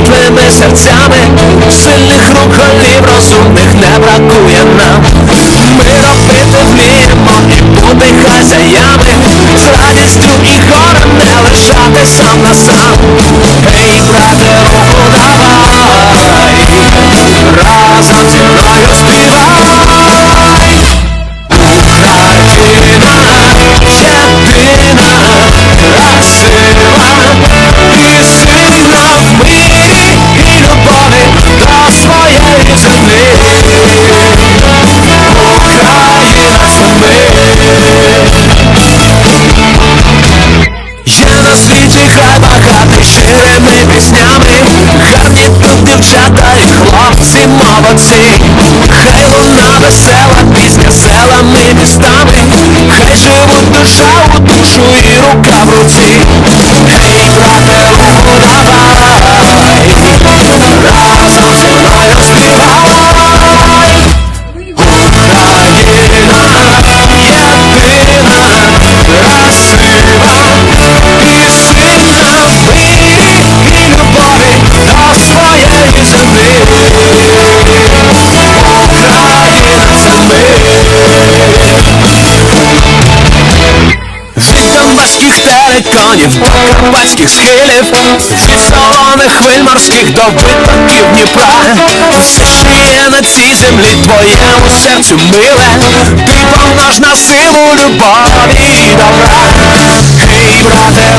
світлими серцями, сильних рук голів розумних не бракує нам. Ми робити вміємо і бути хазяями, з радістю і горем не лишати сам на сам. мільйонів карпатських схилів, Зрисованих хвиль морських до витоків Дніпра. Все, що є на цій землі, твоєму серцю миле, ти помнож на силу любові і добра, Хей, брате,